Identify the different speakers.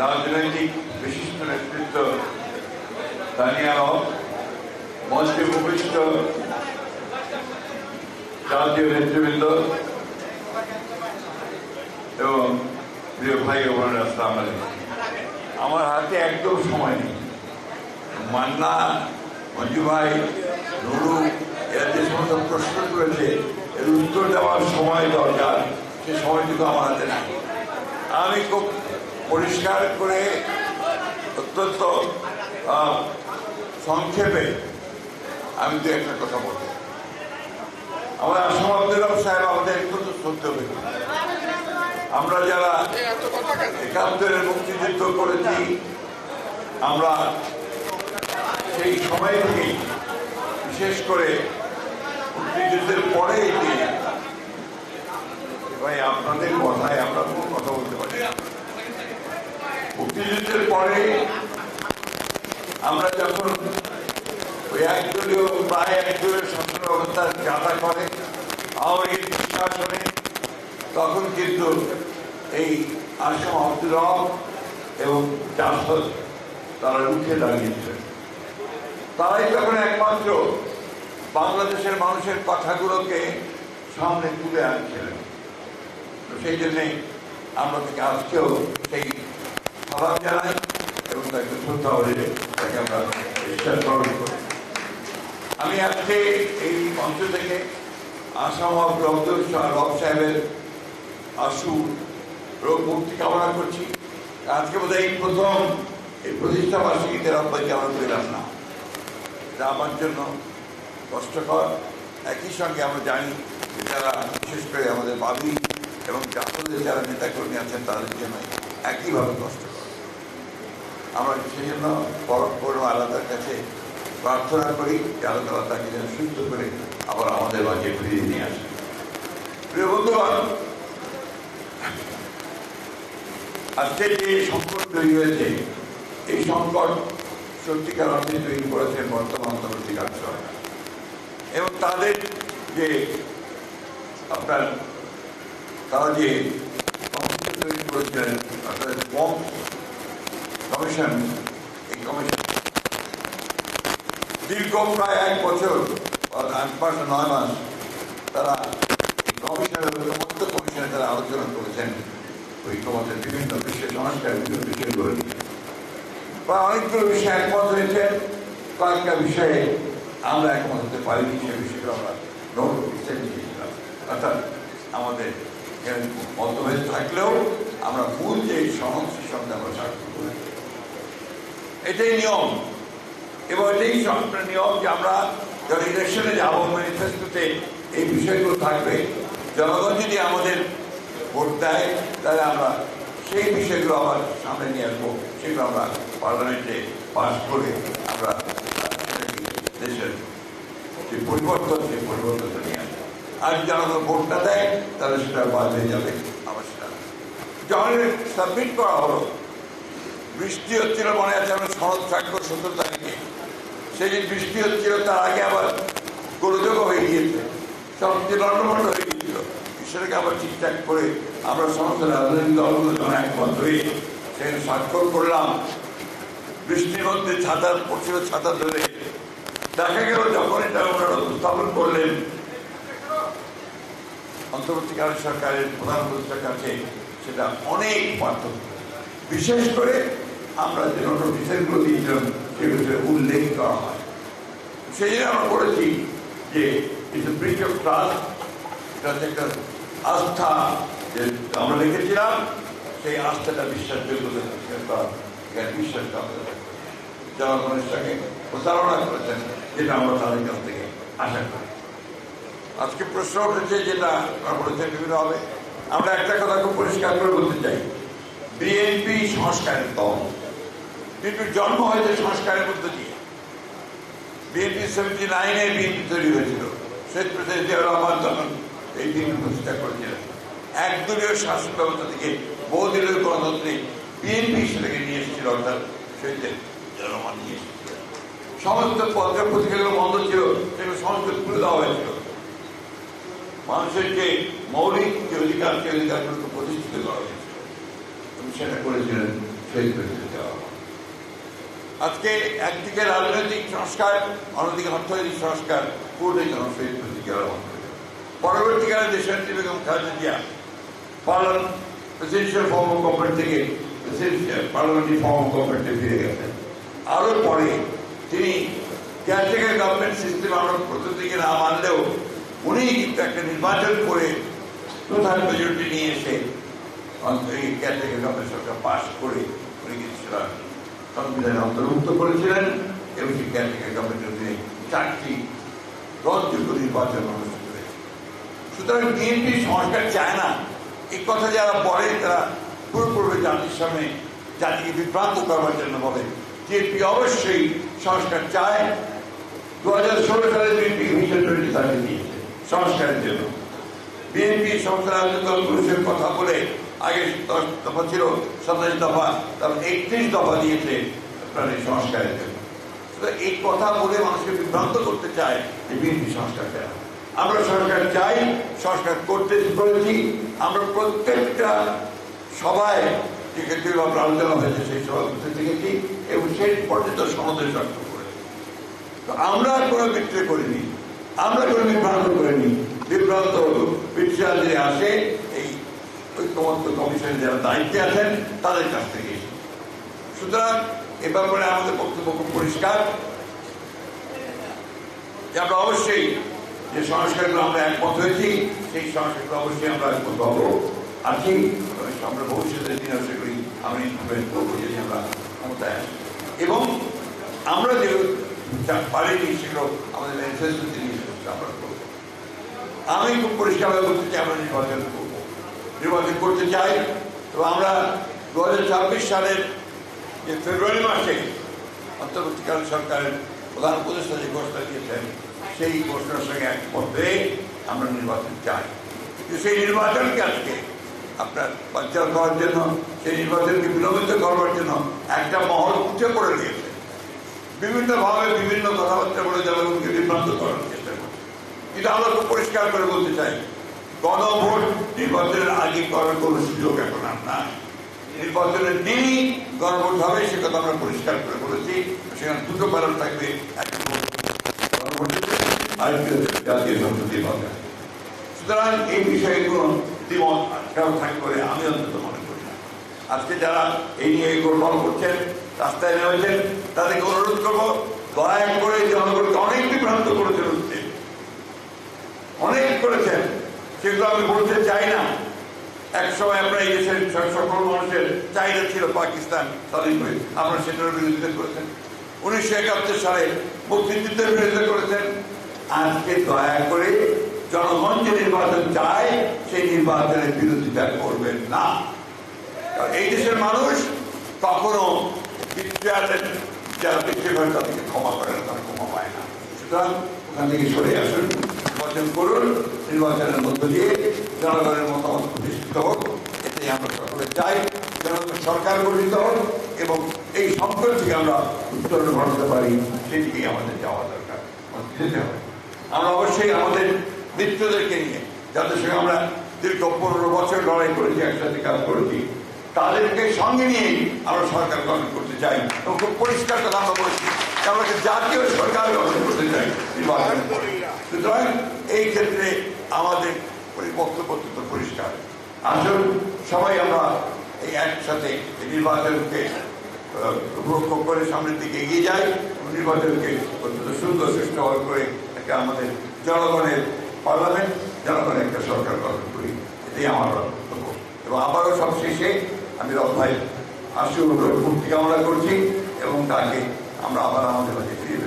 Speaker 1: রাজনৈতিক বিশিষ্ট নেতৃত্ব তানিয়া হক মঞ্চে উপবিষ্ট জাতীয় নেতৃবৃন্দ এবং প্রিয় ভাই ও বোনেরা, আসসালাম আমার হাতে একদম সময় নেই। মান্না, মঞ্জু ভাই, নুরু, এরা যে সমস্ত প্রশ্ন করেছে, এর উত্তর দেওয়ার সময় দরকার। সে সময়টুকু আমার হাতে নাই। আমি খুব পরিষ্কার করে অত্যন্ত সংক্ষেপে আমি দু একটা কথা বলব আমার আসাম আব্দুল সাহেব, আমাদের অত্যন্ত শ্রদ্ধ ব্যক্তি আমরা যারা একাত্তরের মুক্তিযুদ্ধ করেছি, আমরা সেই সময় থেকে বিশেষ করে মুক্তিযুদ্ধের পরে ভাই, আপনাদের কথায় আমরা কোনো কথা বলতে পারি। মুক্তিযুদ্ধের পরে আমরা যখন ওই একদলীয় প্রায় একদলীয় শাসন ব্যবস্থার যাতা করে, আওয়ামী শাসনে, তখন কিন্তু এই আসাম আব্দুল এবং জাসদ তারা রুখে দাঁড়িয়েছিলেন তারাই তখন একমাত্র বাংলাদেশের মানুষের কথাগুলোকে সামনে তুলে আনছিলেন। সেই জন্যে আমরা তাকে আজকেও সেই সালাম জানাই এবং তাকে শ্রদ্ধা তাকে আমরা করি। আমি আজকে এই মঞ্চ থেকে আসাম আব্দুল রব সাহেবের আশু রোগ মুক্তি কামনা করছি। আজকে বোধ এই প্রথম এই প্রতিষ্ঠা বার্ষিকীতে রব্বাইকে আমরা পেলাম না। এটা আমার জন্য কষ্টকর। একই সঙ্গে আমরা জানি যে যারা বিশেষ করে আমাদের বাবি এবং জাতীয় যারা নেতাকর্মী আছেন তাদের জন্য একইভাবে কষ্টকর আমরা সেই জন্য পরম আলাদার কাছে প্রার্থনা করি যে আল্লাহ তাকে যেন সুস্থ করে আবার আমাদের মাঝে ফিরিয়ে নিয়ে আসে প্রিয় বন্ধুগণ, আজকে যে সংকট তৈরি হয়েছে, এই সংকট সত্যিকার অর্থে তৈরি করেছেন বর্তমান সরকার। এবং তাদের যে আপনার তারা যে করেছিলেন অর্থাৎ কম কমিশন এই কমিশন দীর্ঘ প্রায় এক বছর মাস নয় মাস তারা কমিশনের সমস্ত কমিশনে তারা আলোচনা করেছেন ঐক্যমতের বিভিন্ন বিষয় সংস্কার বিভিন্ন বিষয়গুলো নিয়ে প্রায় অনেকগুলো বিষয়ে একমত হয়েছে কয়েকটা বিষয়ে আমরা একমত হতে পারিনি সে বিষয়গুলো আমরা দিয়েছিলাম অর্থাৎ আমাদের মতভেদ থাকলেও আমরা মূল যে সনদ সে সঙ্গে আমরা করি এটাই নিয়ম। এবং এটাই সবটা নিয়ম যে আমরা যখন ইলেকশনে যাব ম্যানিফেস্টোতে এই বিষয়গুলো থাকবে, জনগণ যদি আমাদের ভোট দেয়, তাহলে আমরা সেই বিষয়গুলো আবার সামনে নিয়ে আসব। সেগুলো আমরা পার্লামেন্টে পাস করে আমরা দেশের যে পরিবর্তন, সেই পরিবর্তনটা নিয়ে আর জনগণ ভোটটা দেয়, তাহলে সেটা বাদ হয়ে যাবে। আবার সেটা যখন সাবমিট করা হলো, বৃষ্টি হচ্ছিল মনে আছে, আমরা শরৎ স্বাক্ষর সত্তর তারিখে। সেই যে বৃষ্টি হচ্ছিল, তার আগে আবার গোলযোগ হয়ে গিয়েছে। সব যে লন্ডমন্ড হয়ে গিয়েছিল। সেটাকে আবার ঠিকঠাক করে আমরা সমস্ত রাজনৈতিক দলগুলো যখন একমত হয়ে সেখানে স্বাক্ষর করলাম, বৃষ্টির মধ্যে ছাতা পড়ছিল ছাতা ধরে। দেখা গেল যখন এটা ওনারা উপস্থাপন করলেন অন্তর্বর্তীকালীন সরকারের প্রধান কাছে সেটা অনেক পার্থক্য। বিশেষ করে আমরা যে নোটিফিকেশনগুলো দিয়েছিলাম সেগুলোতে উল্লেখ করা হয়। সেই জন্য আমরা বলেছি যে ইটস ব্রিচ অফ ট্রাস্ট এটা একটা আস্থা যে আমরা লিখেছিলাম সেই আস্থাটা বিশ্বাসযোগ্যতা এখানে বিশ্বাসটা জনগণের সঙ্গে প্রচারণা করেছেন যেটা আমরা তাদের কাছ থেকে আশা করি। আজকে প্রশ্ন উঠেছে যেটা বলেছেন বিভিন্ন হবে আমরা একটা কথা খুব পরিষ্কার করে বলতে চাই। বিএনপি সংস্কারের দল। বিএনপির জন্ম হয়েছে সংস্কারের মধ্য দিয়ে। বিএনপি সেভেন্টি নাইনে বিএনপি তৈরি হয়েছিল। শেখ প্রেসিডেন্ট জিয়াউর রহমান তখন এই বিএনপি প্রতিষ্ঠা করেছিলেন। একদলীয় শাসন ব্যবস্থা থেকে বহুদলীয় গণতন্ত্রে বিএনপি সেটাকে নিয়ে এসেছিল, অর্থাৎ শহীদ রহমান নিয়ে এসেছিলেন সমস্ত পত্র পত্রিকাগুলো বন্ধ ছিল, সেগুলো সমস্ত খুলে দেওয়া হয়েছিল। মানুষের যে মৌলিক যে অধিকার সেই অধিকারগুলোকে প্রতিষ্ঠিত করা হয়েছিল সেটা করেছিলেন শহীদ প্রেসিডেন্ট আজকে একদিকে রাজনৈতিক সংস্কার, অন্যদিকে অর্থনৈতিক সংস্কার পুরোটাই যেন শহীদ প্রেসিডেন্ট দেওয়া হয়। পরবর্তীকালে দেশনেত্রী Begum Khaleda Zia parliament presidential form of government থেকে প্রেসিডেন্সিয়াল পার্লামেন্টারি ফর্ম অফ গভর্নমেন্টে ফিরে গেছেন। আরও পরে তিনি কেয়ারটেকার গভর্নমেন্ট সিস্টেম আমরা প্রথম দিকে না মানলেও উনি কিন্তু একটা নির্বাচন করে প্রধান মেজরিটি নিয়ে এসে অন্ত- এই কেয়ারটেকার গভর্নমেন্ট সরকার পাশ করে উনি কিন্তু সেটা সংবিধানে অন্তর্ভুক্ত করেছিলেন এবং সেই কেয়ারটেকার গভর্নমেন্টের চারটি গ্রহণযোগ্য নির্বাচন অনুষ্ঠিত হয়েছে। সুতরাং বিএনপি সংস্কার চায় না। এই কথা যারা বলে, তারা পুরোপুরি জাতির সামনে জাতিকে বিভ্রান্ত করবার জন্য বলে। বিএনপি অবশ্যই সংস্কার চায়। দু হাজার ষোলো সালে বিএনপি ভিশন টোয়েন্টি থার্টি সংস্কারের জন্য বিএনপি সংস্কার আন্দোলন পুরুষের কথা বলে আগে দশ দফা ছিল, সাতাশ দফা, তারপর একত্রিশ দফা দিয়েছে এই সংস্কারের জন্য এই কথা বলে মানুষকে বিভ্রান্ত করতে চায় যে বিএনপি সংস্কার না। আমরা সরকার চাই, সংস্কার করতে করেছি আমরা প্রত্যেকটা সভায় যেক্ষেত্রে আমরা আলোচনা হয়েছে, সেই সভা করতে দেখেছি এবং সেই পর্যন্ত সমাবেশ ব্যক্ত করেছি। তো আমরা কোনো বিক্রয় করিনি। আমরা কোনো বিভ্রান্ত করিনি। বিভ্রান্ত যে আসে, এই ঐক্যমত্য কমিশনের যারা দায়িত্বে আছেন, তাদের কাছ থেকে সুতরাং এ ব্যাপারে আমাদের বক্তব্য খুব পরিষ্কার। যে আমরা অবশ্যই যে সংস্কারগুলো আমরা একমত হয়েছি, সেই সংস্কারগুলো অবশ্যই আমরা একমত হব। আছি আমরা ভবিষ্যতের দিনে সেগুলি আমি ইমপ্লিমেন্ট করব যদি আমরা ক্ষমতায় আসি। এবং আমরা যে যা পারিনি, সেগুলো আমাদের ম্যানিফেস্টো জিনিস করব আমি খুব পরিষ্কারভাবে বলতে চাই, আমরা নির্বাচন করব। নির্বাচন করতে চাই এবং আমরা দু হাজার ছাব্বিশ সালের যে ফেব্রুয়ারি মাসে অন্তর্বর্তীকালীন সরকারের প্রধান উপদেষ্টা যে ঘোষণা দিয়েছেন, সেই ঘোষণার সঙ্গে একমত হয়ে আমরা নির্বাচন চাই। কিন্তু সেই নির্বাচনকে আজকে আপনার বাচ্চার করার জন্য, সেই নির্বাচনকে বিলম্বিত করবার জন্য একটা মহল উঠে পড়ে দিয়েছে বিভিন্নভাবে বিভিন্ন কথাবার্তা বলে জনগণকে বিভ্রান্ত করছে কিন্তু আমরা খুব পরিষ্কার করে বলতে চাই। গণভোট নির্বাচনের আগে করার কোনো সুযোগ এখন আর নাই। নির্বাচনের দিনই গণভোট হবে, সে কথা আমরা পরিষ্কার করে বলেছি। সেখানে দুটো প্যানেল থাকবে। সুতরাং এই বিষয়ে কোনো দ্বিমত বলে আমি অন্তত মনে করি না। আজকে যারা এই নিয়ে গোলমাল করছেন, রাস্তায় নেমেছেন, তাদেরকে অনুরোধ করব, দয়া করে জনগণকে অনেক বিভ্রান্ত করেছেন অনেক করেছেন? সেগুলো আমি বলতে চাই না। এক সময় আমরা এই দেশের সকল মানুষের চাহিদা ছিল পাকিস্তান স্বাধীন হয়ে। আমরা সেটার বিরোধিতা করেছেন। উনিশশো একাত্তর সালে মুক্তিযুদ্ধের বিরোধিতা করেছেন। আজকে দয়া করে জনগণ যে নির্বাচন চায়, সেই নির্বাচনের বিরোধিতা করবেন না। এই দেশের মানুষ কখনো বিদ্যালয়ের যারা হয় তাদেরকে ক্ষমা করে না, তারা ক্ষমা পায় না। সুতরাং ওখান থেকে সরে আসুন। নির্বাচন করুন, নির্বাচনের মধ্য দিয়ে জনগণের মতামত প্রতিষ্ঠিত হোক, এটাই আমরা সকলে চাই, জনগণ সরকার গঠিত হোক, এবং এই সংকট থেকে আমরা উত্তরণ ঘটাতে পারি, সেদিকেই আমাদের যাওয়া দরকার আমরা অবশ্যই আমাদের মিত্রদেরকে নিয়ে, যাদের সঙ্গে আমরা দীর্ঘ পনেরো বছর লড়াই করেছি, একসাথে কাজ করেছি, তাদেরকে সঙ্গে নিয়েই আমরা সরকার গঠন করতে চাই, এবং খুব পরিষ্কার কথা আমরা বলেছি। একটা জাতীয় সরকার গঠন করতে চাই সুতরাং এই ক্ষেত্রে আমাদের বক্তব্য অত্যন্ত পরিষ্কার। আসুন, সবাই আমরা এই একসাথে নির্বাচনকে উপভোগ করে সামনের দিকে এগিয়ে যাই। নির্বাচনকে অত্যন্ত সুন্দর সুষ্ঠু করে একটা আমাদের জনগণের পার্লামেন্ট, জনগণের একটা সরকার গঠন করি। এটাই আমার বক্তব্য। এবং আবারও সবশেষে আমি রথভাই আশু মুক্তি কামনা করছি এবং তাকে আমরা আবার আমাদের কাছে ফিরে